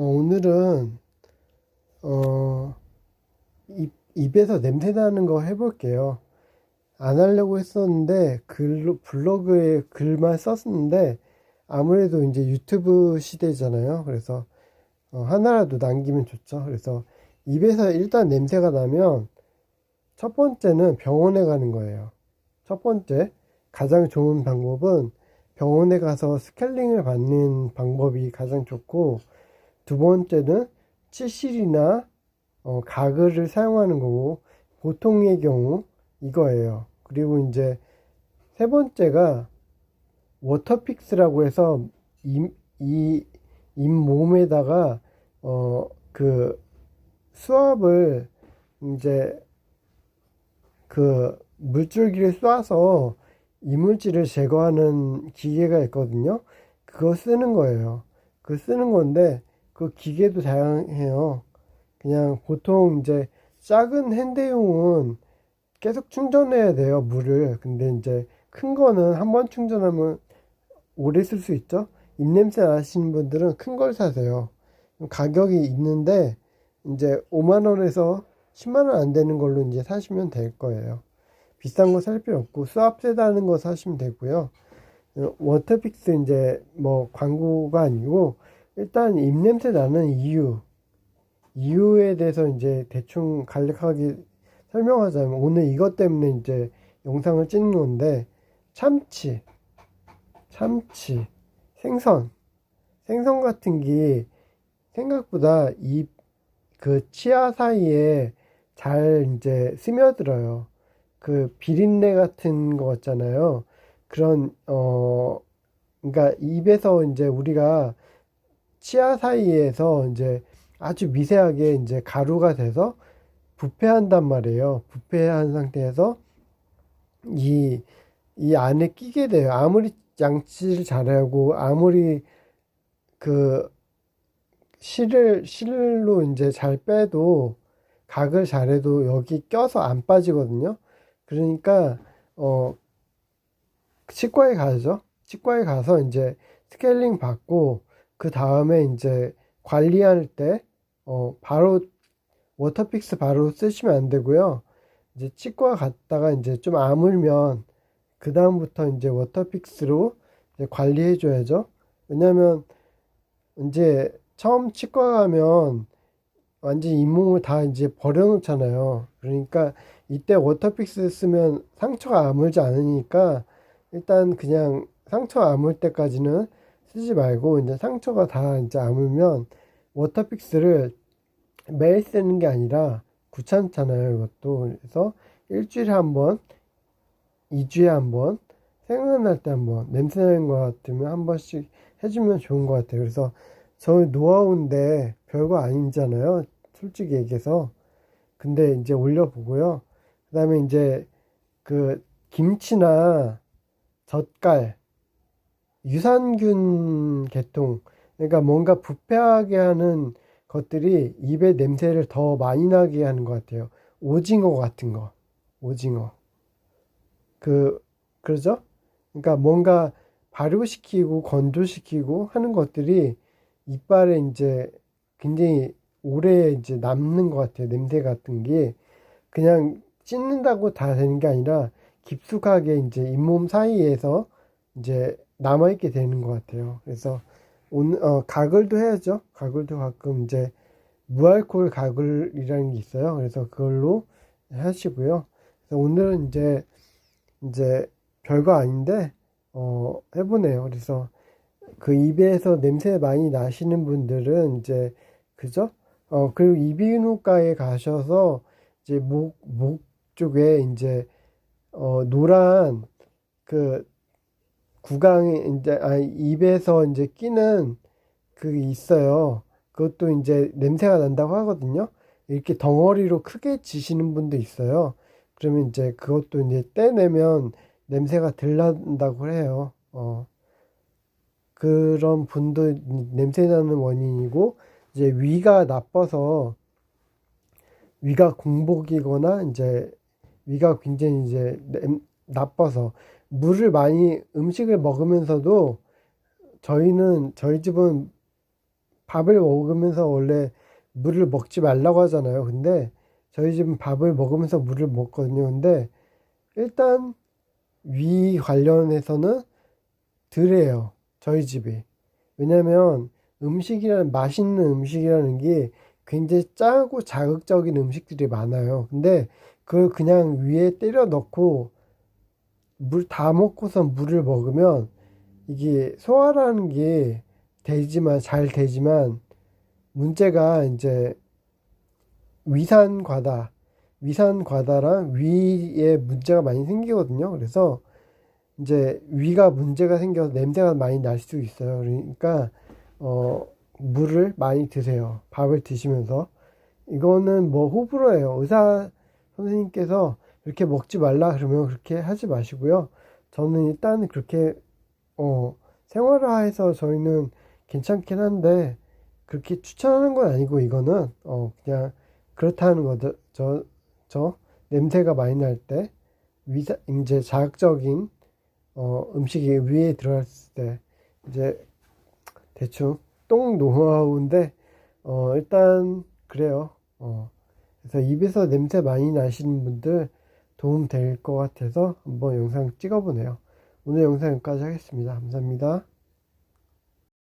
어, 오늘은 어, 입, 입에서 냄새 나는 거 해볼게요. 안 하려고 했었는데 글로 블로그에 글만 썼었는데 아무래도 이제 유튜브 시대잖아요. 그래서 어, 하나라도 남기면 좋죠. 그래서 입에서 일단 냄새가 나면 첫 번째는 병원에 가는 거예요. 첫 번째 가장 좋은 방법은 병원에 가서 스케일링을 받는 방법이 가장 좋고 두 번째는 치실이나 어, 가글을 사용하는 거고 보통의 경우 이거예요. 그리고 이제 세 번째가 워터픽스라고 해서 이, 이 잇몸에다가 어 그 수압을 이제 그 물줄기를 쏴서 이물질을 제거하는 기계가 있거든요. 그거 쓰는 거예요. 그거 쓰는 건데 그 기계도 다양해요. 그냥 보통 이제 작은 핸드용은 계속 충전해야 돼요, 물을. 근데 이제 큰 거는 한 번 충전하면 오래 쓸 수 있죠? 입냄새 나시는 분들은 큰 걸 사세요. 가격이 있는데 이제 5만 원에서 10만 원 안 되는 걸로 이제 사시면 될 거예요. 비싼 거 살 필요 없고 수압 세다는 거 사시면 되고요. 어, 워터픽스 이제 뭐 광고가 아니고 일단 입냄새 나는 이유 이유에 대해서 이제 대충 간략하게 설명하자면 오늘 이것 때문에 이제 영상을 찍는 건데 참치 참치 생선 생선 같은 게 생각보다 이 그 치아 사이에 잘 이제 스며들어요. 그 비린내 같은 거 있잖아요. 그런 어 그러니까 입에서 이제 우리가 치아 사이에서 이제 아주 미세하게 이제 가루가 돼서 부패한단 말이에요. 부패한 상태에서 이, 이 안에 끼게 돼요. 아무리 양치를 잘하고 아무리 그 실을 실로 이제 잘 빼도 각을 잘해도 여기 껴서 안 빠지거든요. 그러니까 어 치과에 가죠. 치과에 가서 이제 스케일링 받고 그 다음에 이제 관리할 때 어 바로 워터픽스 바로 쓰시면 안 되고요. 이제 치과 갔다가 이제 좀 아물면 그 다음부터 이제 워터픽스로 이제 관리해 줘야죠. 왜냐면 이제 처음 치과 가면 완전 잇몸을 다 이제 버려놓잖아요. 그러니까 이때 워터픽스 쓰면 상처가 아물지 않으니까 일단 그냥 상처 아물 때까지는 쓰지 말고 이제 상처가 다 이제 아물면 워터픽스를 매일 쓰는 게 아니라 귀찮잖아요. 이것도 그래서 일주일에 한 번, 2주에 한 번, 생각날 때 한 번, 냄새 나는 것 같으면 한 번씩 해주면 좋은 것 같아요. 그래서 저희 노하우인데 별거 아니잖아요. 솔직히 얘기해서. 근데 이제 올려보고요. 그 다음에 이제 그 김치나 젓갈, 유산균 계통, 그러니까 뭔가 부패하게 하는 것들이 입에 냄새를 더 많이 나게 하는 것 같아요. 오징어 같은 거, 오징어. 그, 그러죠? 그러니까 뭔가 발효시키고 건조시키고 하는 것들이 이빨에 이제 굉장히 오래 이제 남는 것 같아요. 냄새 같은 게 그냥 씻는다고 다 되는 게 아니라 깊숙하게 이제 잇몸 사이에서 이제 남아있게 되는 것 같아요. 그래서 오늘 어, 가글도 해야죠. 가글도 가끔 이제 무알콜 가글이라는 게 있어요. 그래서 그걸로 하시고요. 그래서 오늘은 이제 이제 별거 아닌데 어, 해보네요. 그래서 그 입에서 냄새 많이 나시는 분들은 이제 그죠? 어 그리고 이비인후과에 가셔서 이제 목목 쪽에 이제 어 노란 그 구강에 이제 아 입에서 이제 끼는 그게 있어요. 그것도 이제 냄새가 난다고 하거든요. 이렇게 덩어리로 크게 지시는 분도 있어요. 그러면 이제 그것도 이제 떼내면 냄새가 덜 난다고 해요. 어. 그런 분도 냄새 나는 원인이고 이제 위가 나빠서 위가 공복이거나 이제 위가 굉장히 이제 냄- 나빠서 물을 많이 음식을 먹으면서도 저희는 저희 집은 밥을 먹으면서 원래 물을 먹지 말라고 하잖아요. 근데 저희 집은 밥을 먹으면서 물을 먹거든요. 근데 일단 위 관련해서는 덜해요. 저희 집이. 왜냐면 음식이라는 맛있는 음식이라는 게 굉장히 짜고 자극적인 음식들이 많아요. 근데 그걸 그냥 위에 때려 넣고 물 다 먹고서 물을 먹으면 이게 소화라는 게 되지만 잘 되지만 문제가 이제 위산 과다 위산 과다랑 위에 문제가 많이 생기거든요. 그래서 이제 위가 문제가 생겨서 냄새가 많이 날 수 있어요. 그러니까 어 물을 많이 드세요. 밥을 드시면서 이거는 뭐 호불호예요. 의사 선생님께서 그렇게 먹지 말라 그러면 그렇게 하지 마시고요. 저는 일단 그렇게 어 생활화해서 저희는 괜찮긴 한데 그렇게 추천하는 건 아니고 이거는 어 그냥 그렇다는 거죠. 저, 저 냄새가 많이 날 때 위사 이제 자극적인 어 음식이 위에 들어갔을 때 이제 대충 똥 노하우인데 어 일단 그래요. 어 그래서 입에서 냄새 많이 나시는 분들 도움 될 것 같아서 한번 영상 찍어보네요. 오늘 영상 여기까지 하겠습니다. 감사합니다.